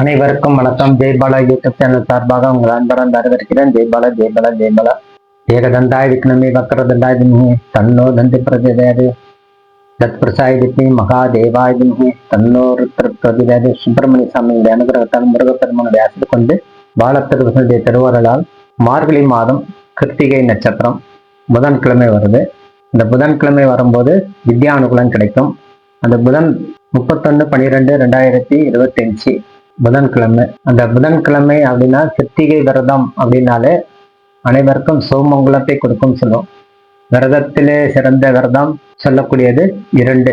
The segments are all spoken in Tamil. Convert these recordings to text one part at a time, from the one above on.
அனைவருக்கும் வணக்கம். ஜெய்பாலா யூடியூப் சேனல் சார்பாக உங்கள் அன்பரன் வரவேற்கிறேன். ஜெய்பாலா ஜெய்பாலா ஜெய்பாலா ஏகதந்தாய் விக்னமே வக்கரதண்டாய் திமி தன்னோ தந்தி பிரதிதேது தத் பிரசாய் திமி மகாதேவாய் திமி தன்னோ ருத்ர பிரதிதேது சுப்பிரமணிய சாமியுடைய அனுகிரகத்தால் முருகப்பெருமானுடைய ஆசிரியர் கொண்டு பாலத்திருவசனுடைய திருவருளால் மார்கழி மாதம் கிருத்திகை நட்சத்திரம் புதன்கிழமை வருது. இந்த புதன்கிழமை வரும்போது வித்யா அனுகூலம் கிடைக்கும். அந்த புதன் முப்பத்தொன்னு பன்னிரெண்டு ரெண்டாயிரத்தி இருபத்தி அஞ்சு புதன்கிழமை. அந்த புதன்கிழமை அப்படின்னா கிருத்திகை விரதம் அப்படின்னாலே அனைவருக்கும் சோமங்கலத்தை கொடுக்கும் சொல்லும் விரதத்திலே சிறந்த விரதம் சொல்லக்கூடியது இரண்டு.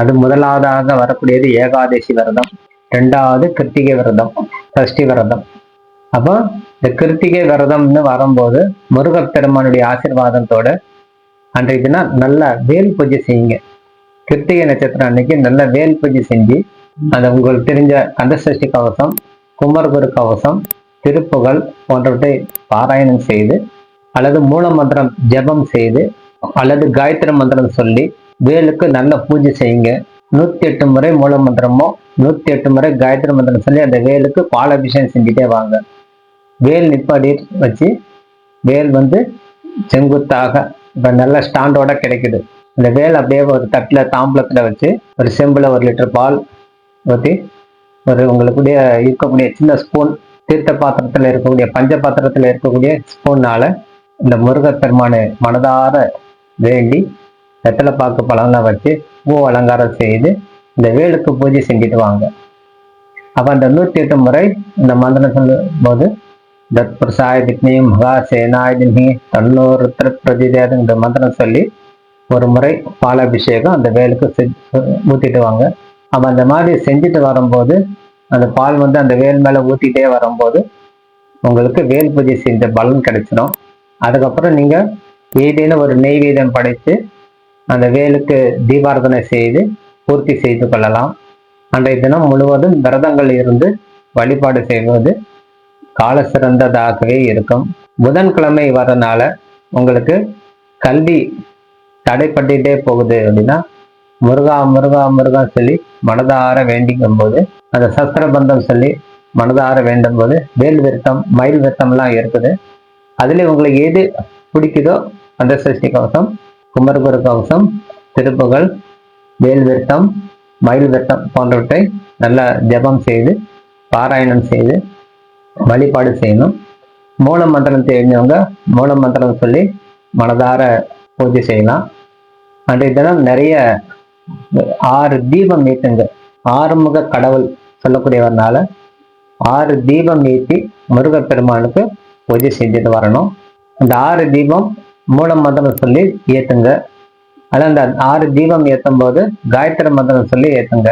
அது முதலாவதாக வரக்கூடியது ஏகாதசி விரதம். ரெண்டாவது கிருத்திகை விரதம் சஷ்டி விரதம். அப்போ இந்த கிருத்திகை விரதம்னு வரும்போது முருகப்பெருமானுடைய ஆசீர்வாதத்தோட அன்றைய தினம் நல்ல வேல் பூஜை செய்யுங்க. கிருத்திகை நட்சத்திரம் அன்னைக்கு நல்ல வேல் பூஜை செஞ்சு அந்த உங்களுக்கு தெரிஞ்ச கந்தசஷ்டி கவசம் குமரகுரு கவசம் திருப்புகள் போன்றவற்றை பாராயணம் செய்து அல்லது மூல மந்திரம் ஜபம் செய்து அல்லது காயத்ரி மந்திரம் சொல்லி வேலுக்கு நல்ல பூஜை செய்யுங்க. நூத்தி எட்டு முறை மூல மந்திரமோ நூத்தி எட்டு முறை காயத்ரி மந்திரம் சொல்லி அந்த வேலுக்கு பாலாபிஷேகம் செஞ்சுட்டே வாங்க. வேல் நிப்பாடி வச்சு வேல் வந்து செங்குத்தாக இப்போ நல்ல ஸ்டாண்டோட கிடைக்குது. இந்த வேல் அப்படியே ஒரு தட்டில் தாம்பளத்தில் வச்சு ஒரு செம்பில் ஒரு லிட்டர் பால் ஊற்றி ஒரு உங்களுக்குடைய இருக்கக்கூடிய சின்ன ஸ்பூன் தீர்த்த பாத்திரத்தில் இருக்கக்கூடிய பஞ்ச பாத்திரத்தில் இருக்கக்கூடிய ஸ்பூன்னால இந்த முருகப்பெருமானை மனதார வேண்டி வெத்தலை பாக்கு பழம்லாம் வச்சு பூ அலங்காரம் செய்து இந்த வேலுக்கு பூஜை செஞ்சுட்டு வாங்க. அப்போ அந்த நூற்றி எட்டு முறை இந்த மந்திரம் சொல்லும் போது தத் பிரசாய மகா சேனாய தன்னூர் இந்த மந்திரம் சொல்லி ஒரு முறை பாலாபிஷேகம் அந்த வேலுக்கு ஊற்றிட்டு ஊத்திட்டு வாங்க. அவன் அந்த மாதிரி செஞ்சுட்டு வரும்போது அந்த பால் வந்து அந்த வேல் மேலே ஊற்றிட்டே வரும்போது உங்களுக்கு வேல் பூஜை செஞ்ச பலன் கிடைச்சிடும் அதுக்கப்புறம் நீங்கள் ஏதேனும் ஒரு நெய்வேதம் படைத்து அந்த வேலுக்கு தீபாரதனை செய்து பூர்த்தி செய்து கொள்ளலாம். அன்றைய தினம் முழுவதும் விரதங்கள் இருந்து வழிபாடு செய்வது கால சிறந்ததாகவே இருக்கும். புதன்கிழமை வரனால உங்களுக்கு கல்வி தடைப்பட்டுட்டே போகுது அப்படின்னா முருகா முருகா முருகா சொல்லி மனதார வேண்டிக்கும் போது அந்த சஸ்திர பந்தம் சொல்லி மனதார வேண்டும் போது வேல் விருத்தம் மயில் விருத்தம்லாம் இருக்குது. அதுல உங்களுக்கு எது பிடிக்குதோ அந்த சஷ்டி கவசம் குமரகுரு கவசம் திருப்புகள் வேல் விருத்தம் மயில் விருத்தம் போன்றவற்றை நல்லா ஜெபம் செய்து பாராயணம் செய்து வழிபாடு செய்யணும். மூல மந்திரம் தெரிஞ்சவங்க மூல மந்திரம் சொல்லி மனதார பூஜை செய்யலாம். அன்றைய தினம் நிறைய ஆறு தீபம் ஏற்றுங்க ஆறுமுக கடவுள் சொல்லக்கூடியவர்னால ஆறு தீபம் ஏற்றி முருகப்பெருமானுக்கு பூஜை செஞ்சுட்டு வரணும். அந்த ஆறு தீபம் மூல மந்திரம் சொல்லி ஏற்றுங்க அதில் அந்த ஆறு தீபம் ஏற்றும் போது காயத்ரி மந்திரம் சொல்லி ஏற்றுங்க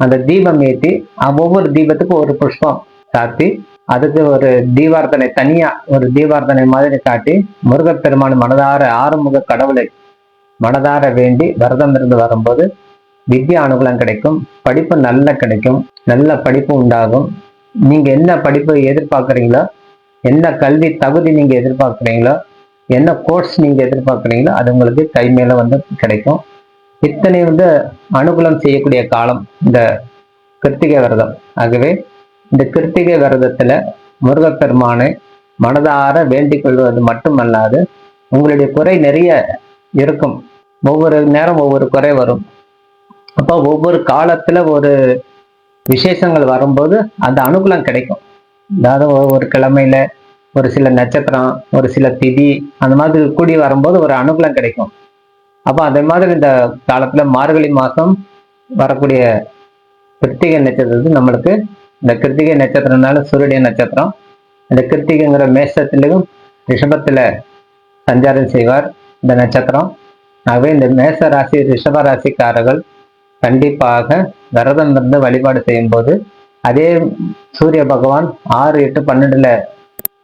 அந்த தீபம் ஏற்றி ஒவ்வொரு தீபத்துக்கும் ஒரு புஷ்பம் சாத்தி அதுக்கு ஒரு தீபார்த்தனை தனியா ஒரு தீபார்த்தனை மாதிரி காட்டி முருகப்பெருமான் மனதார ஆறுமுக கடவுளை மனதார வேண்டி விரதம் இருந்து வரும்போது வித்யா அனுகூலம் கிடைக்கும் படிப்பு நல்ல கிடைக்கும் நல்ல படிப்பு உண்டாகும். நீங்க என்ன படிப்பு எதிர்பார்க்குறீங்களோ என்ன கல்வி தகுதி நீங்க எதிர்பார்க்குறீங்களோ என்ன கோர்ஸ் நீங்க எதிர்பார்க்குறீங்களோ அது உங்களுக்கு கை மேல வந்து கிடைக்கும். இத்தனை வந்து அனுகூலம் செய்யக்கூடிய காலம் இந்த கிருத்திகை விரதம். ஆகவே இந்த கிருத்திகை விரதத்துல முருகப்பெருமானை மனதார வேண்டிக் கொள்வது மட்டுமல்லாது உங்களுடைய குறை நிறைய இருக்கும். ஒவ்வொரு நேரம் ஒவ்வொரு குறை வரும். அப்போ ஒவ்வொரு காலத்துல ஒரு விசேஷங்கள் வரும்போது அந்த அனுகூலம் கிடைக்கும். அதாவது ஒவ்வொரு கிழமையில ஒரு சில நட்சத்திரம் ஒரு சில திதி அந்த மாதிரி கூடி வரும்போது ஒரு அனுகூலம் கிடைக்கும். அப்போ அதே மாதிரி இந்த காலத்துல மார்கழி மாசம் வரக்கூடிய கிருத்திகை நட்சத்திரத்து நம்மளுக்கு இந்த கிருத்திகை நட்சத்திரம்னால சூரிய நட்சத்திரம் இந்த கிருத்திகைங்கிற மேஷத்திலும் ரிஷபத்துல சஞ்சாரம் செய்வார். இந்த நட்சத்திரம் ஆகவே இந்த மேச ராசி ரிஷப ராசிக்காரர்கள் கண்டிப்பாக விரதம் இருந்து வழிபாடு செய்யும் போது அதே சூரிய பகவான் ஆறு எட்டு பன்னெண்டுல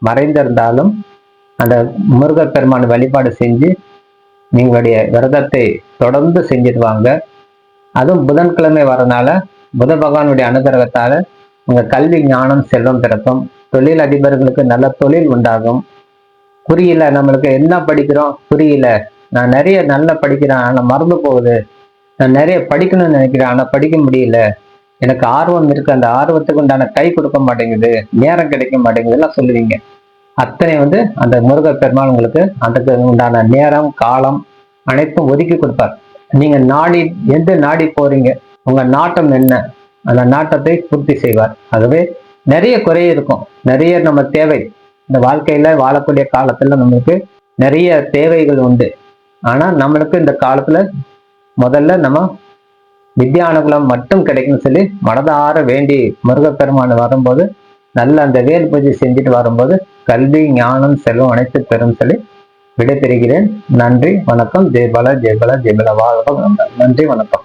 மறைந்திருந்தாலும் அந்த முருகப்பெருமான் வழிபாடு செஞ்சு நீங்களுடைய விரதத்தை தொடர்ந்து செஞ்சிடுவாங்க. அதுவும் புதன்கிழமை வரனால புத பகவானுடைய அனுகிரகத்தால உங்க கல்வி ஞானம் செல்வம் பிறக்கும் தொழில் அதிபர்களுக்கு நல்ல தொழில் உண்டாகும். புரியல நம்மளுக்கு என்ன படிக்கிறோம்? புரியல. நான் நிறைய நல்லா படிக்கிறேன் ஆனால் மறந்து போகுது. நான் நிறைய படிக்கணும்னு நினைக்கிறேன் ஆனா படிக்க முடியல. எனக்கு ஆர்வம் இருக்கு. அந்த ஆர்வத்துக்கு உண்டான கை கொடுக்க மாட்டேங்குது. நேரம் கிடைக்க மாட்டேங்குது. எல்லாம் சொல்லுவீங்க. அத்தனை வந்து அந்த முருக பெருமாள் உங்களுக்கு அதுக்கு உண்டான நேரம் காலம் அனைத்தும் ஒதுக்கி கொடுப்பார். நீங்க நாடி எந்த நாடி போறீங்க? உங்க நாட்டம் என்ன? அந்த நாட்டத்தை பூர்த்தி செய்வார். ஆகவே நிறைய குறை இருக்கும். நிறைய நம்ம தேவை. இந்த வாழ்க்கையில வாழக்கூடிய காலத்துல நம்மளுக்கு நிறைய தேவைகள் உண்டு. ஆனா நம்மளுக்கு இந்த காலத்துல முதல்ல நம்ம வித்யா அனுகூலம் மட்டும் கிடைக்கும்னு சொல்லி மனதார வேண்டி முருகப்பெருமான் வரும்போது நல்ல அந்த வேல் பூஜை செஞ்சுட்டு வரும்போது கல்வி ஞானம் செல்வம் அனைத்து பெறும் சொல்லி விடைபெறுகிறேன். நன்றி வணக்கம். ஜெயபாலா ஜெயபாலா ஜெயபாலா வாழ்க நன்றி வணக்கம்.